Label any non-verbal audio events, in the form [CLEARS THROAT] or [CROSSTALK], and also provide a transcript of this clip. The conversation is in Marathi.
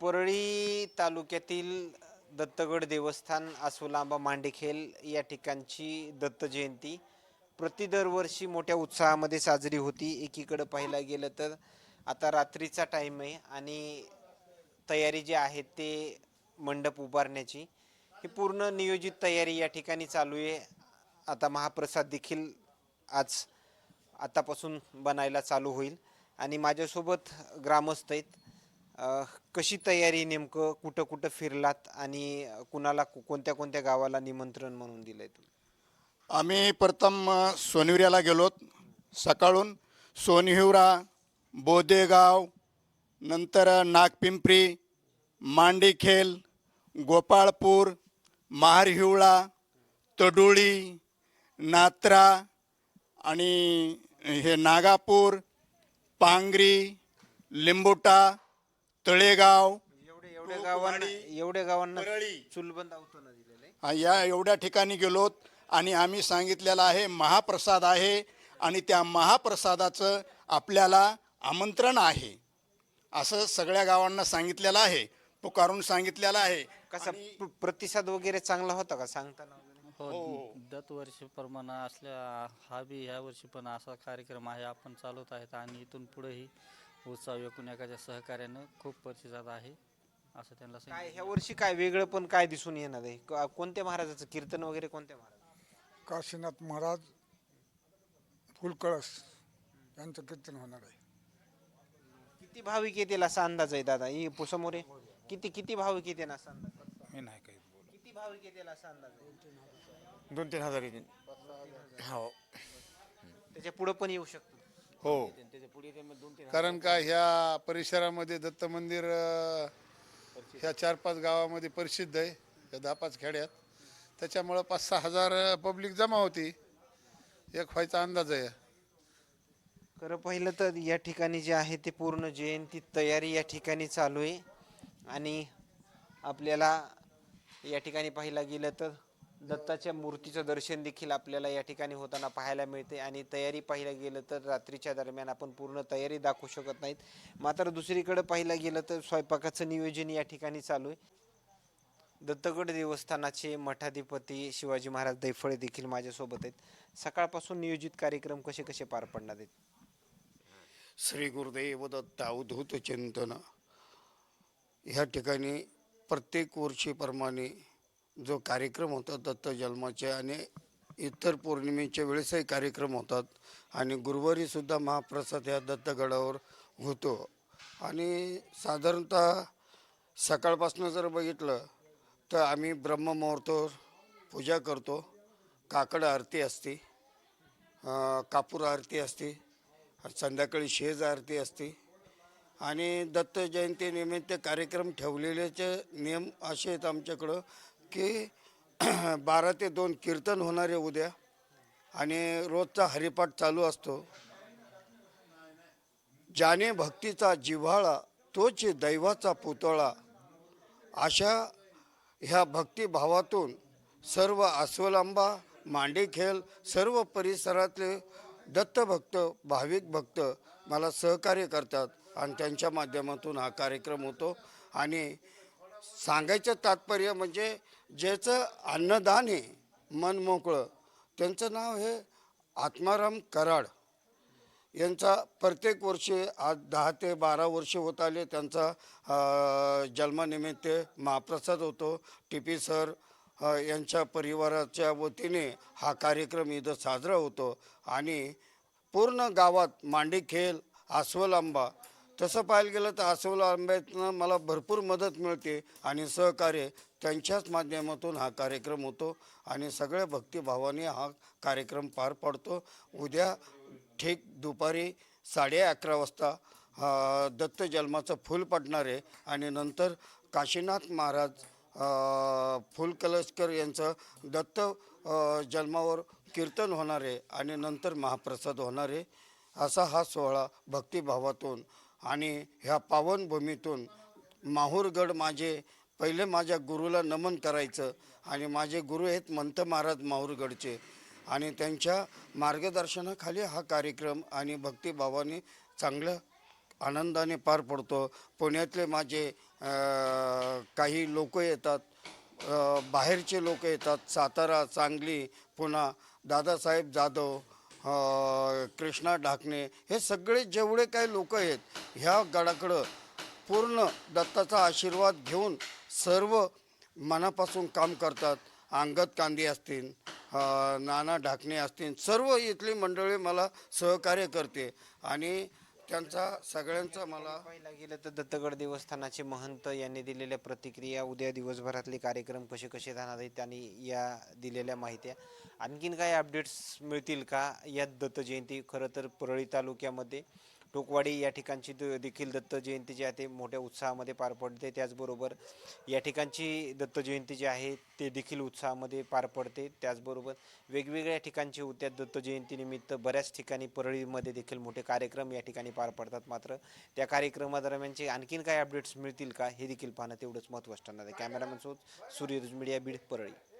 परळी तालुक्यातील दत्तगड देवस्थान आसोलांबा मांडेखेल या ठिकाणची दत्त जयंती. प्रति दरवर्षी मोठ्या उत्साहामध्ये साजरी होती. एकीकडं पाहायला गेलं तर आता रात्रीचा टाईम आहे आणि तयारी जी आहे ते मंडप उभारण्याची. ही पूर्ण नियोजित तयारी या ठिकाणी चालू आहे. आता महाप्रसाद देखील आज आतापासून बनायला चालू होईल. आणि माझ्यासोबत ग्रामस्थ आहेत. कशी तयारी नेमकं कुठं कुठं फिरलात आणि कुणाला को- कोणत्या कोणत्या गावाला निमंत्रण म्हणून दिलंय तुम्ही? आम्ही प्रथम अ, सोनविऱ्याला गेलो सकाळून सोनहिवरा बोदेगाव नंतर नागपिंपरी मांडीखेल गोपाळपूर महारहिवळा तडुळी नात्रा आणि हे नागापूर पांगरी लिंबोटा तळेगाव एवढे एवढ्या गावांना एवढ्या गावांना परळी. चुलबंद दिलेलं आहे या एवढ्या ठिकाणी गेलोत आणि आम्ही सांगितलेलं आहे महाप्रसाद आहे आणि त्या महाप्रसादाचं आपल्याला आमंत्रण आहे असं सगळ्या गावांना सांगितलेलं आहे पुकारून सांगितलेलं आहे कसा प्र- प्रतिसाद वगैरे चांगला होता का सांगताना वगैरे? हो दरवर्षीप्रमाणे असल्या हा बी ह्या वर्षी पण असा कार्यक्रम आहे आपण चालवत आहेत आणि इथून पुढेही उत्सव एकूण एकाच्या सहकार्यानं खूप प्रतिसाद आहे असं त्यांना काय ह्या वर्षी काय वेगळं पण काय दिसून येणार आहे? क- कोणत्या महाराजाचं? कीर्तन वगैरे कोणत्या महाराज काशीनाथ महाराज फुलकळस यांचं कीर्तन होणार आहे. किती भाविक येतील असा अंदाज आहे दादा? ही पु- समोर आहे. किती किती भाविक येतील असा अंदाज? मी नाही काही किती भाविक येतील असा अंदाज आहे? दोन तीन हजार येतील. हो. त्याच्या पुढे पण येऊ शकतो. हो. कारण का ह्या परिसरामध्ये दत्त मंदिर अ, ह्या चार पाच गावामध्ये प्रसिद्ध आहे या दहा पाच खेड्यात. त्याच्यामुळं पाच सहा हजार पब्लिक जमा होती. एक व्हायचा अंदाज आहे. खरं पाहिलं तर या ठिकाणी जे आहे ते पूर्ण जयंती तयारी या ठिकाणी चालू आहे. आणि आपल्याला या ठिकाणी पाहायला गेलं तर दत्ताच्या मूर्तीचं दर्शन देखील आपल्याला या ठिकाणी होताना पाहायला मिळते आणि तयारी पाहिलं गेलं तर रात्रीच्या दरम्यान आपण पूर्ण तयारी दाखवू शकत नाहीत. मात्र दुसरीकडे पाहिलं गेलं तर स्वयंपाकाचं नियोजन या ठिकाणी चालू आहे. दत्तगड देवस्थानाचे मठाधिपती शिवाजी महाराज दैफळे देखील माझ्यासोबत आहेत. सकाळपासून नियोजित कार्यक्रम कसे कसे पार पडणार आहेत? श्री गुरुदेव दत्त अवधूत चिंतन. ह्या ठिकाणी प्रत्येक वर्षीप्रमाणे जो कार्यक्रम होता दत्त जन्माचे आणि इतर पौर्णिमेच्या वेळेसही कार्यक्रम होतात. आणि गुरुवारीसुद्धा महाप्रसाद ह्या दत्तगडावर होतो. आणि साधारणतः सकाळपासून जर बघितलं तर आम्ही ब्रह्ममुहूर्तावर पूजा करतो. काकड आरती असते कापूर आरती असते संध्याकाळी शेज आरती असते. आणि दत्त जयंतीनिमित्त कार्यक्रम ठेवलेल्याचे नियम असे आहेत आमच्याकडं. की [CLEARS THROAT] बारा ते दोन कीर्तन होणारे उद्या आणि रोजचा हरिपाठ चालू असतो. ज्याने भक्तीचा जिव्हाळा तोच दैवाचा पुतळा. अशा ह्या भक्तिभावातून सर्व अस्वलंबा मांडेखेल सर्व परिसरातले दत्तभक्त भाविक भक्त मला सहकार्य करतात आणि त्यांच्या माध्यमातून हा कार्यक्रम होतो आणि सांगायचं तात्पर्य म्हणजे ज्याचं अन्नदान आहे मन मोकळं त्यांचं नाव हे आत्माराम कराड. यांचा प्रत्येक वर्षी आज दहा ते बारा वर्ष होत आले त्यांचा जन्मानिमित्त महाप्रसाद होतो. टी पी सर यांच्या परिवाराच्या वतीने हा कार्यक्रम इथं साजरा होतो. आणि पूर्ण गावात मांडीखेल अस्वलांबा तसं पाहायला गेलं तर अस्वलांब्यातनं मला भरपूर मदत मिळते आणि सहकार्य त्यांच्याच माध्यमातून हा कार्यक्रम होतो आणि सगळ्या भक्तिभावाने हा कार्यक्रम पार पाडतो. उद्या ठीक दुपारी साडे अकरा वाजता दत्त जन्माचं फूल पडणार आहे आणि नंतर काशीनाथ महाराज फुल कलशकर यांचं दत्त जन्मावर कीर्तन होणार आहे आणि नंतर महाप्रसाद होणार आहे. असा हा सोहळा भक्तिभावातून आणि ह्या पावनभूमीतून माहूरगड माझे पहिले माझ्या गुरुला नमन करायचं आणि माझे गुरु आहेत मंत महाराज माहूरगडचे. आणि त्यांच्या मार्गदर्शनाखाली हा कार्यक्रम आणि भक्तिभावाने चांगलं आनंदाने पार पडतो. पुण्यातले माझे काही लोक येतात बाहेरचे लोक येतात सातारा सांगली पुन्हा दादासाहेब जाधव कृष्णा ढाकणे हे सगळे जेवढे काही लोक आहेत ह्या गडाकडं पूर्ण दत्ताचा आशीर्वाद घेऊन सर्व मनापासून काम करतात. अंगद कांदी असतील नाना ढाकणे असतील सर्व इथली मंडळी मला सहकार्य करते. आणि त्यांचा सगळ्यांचा मला पाहायला गेलं तर दत्तगड देवस्थानाचे महंत यांनी दिलेल्या प्रतिक्रिया उद्या दिवसभरातले कार्यक्रम कसे कसे राहणार आहेत त्यांनी या दिलेल्या माहित्या. आणखीन काही अपडेट्स मिळतील का? या दत्त जयंती खरं तर परळी तालुक्यामध्ये टोकवाडी या ठिकाणची द- देखील दत्त जयंती जी आहे ते मोठ्या उत्साहामध्ये पार पडते. त्याचबरोबर या ठिकाणची दत्त जयंती जी आहे ते देखील उत्साहामध्ये पार पडते. त्याचबरोबर वेगवेगळ्या ठिकाणची होत्या दत्त जयंतीनिमित्त बऱ्याच ठिकाणी परळीमध्ये देखील मोठे कार्यक्रम या ठिकाणी पार पडतात. मात्र त्या कार्यक्रमादरम्यानचे आणखीन काही अपडेट्स मिळतील का हे देखील पाहणं तेवढंच महत्त्वाचं ठरणार आहे. कॅमेरामॅन सोबत सूर्यरुज मीडिया बीड परळी.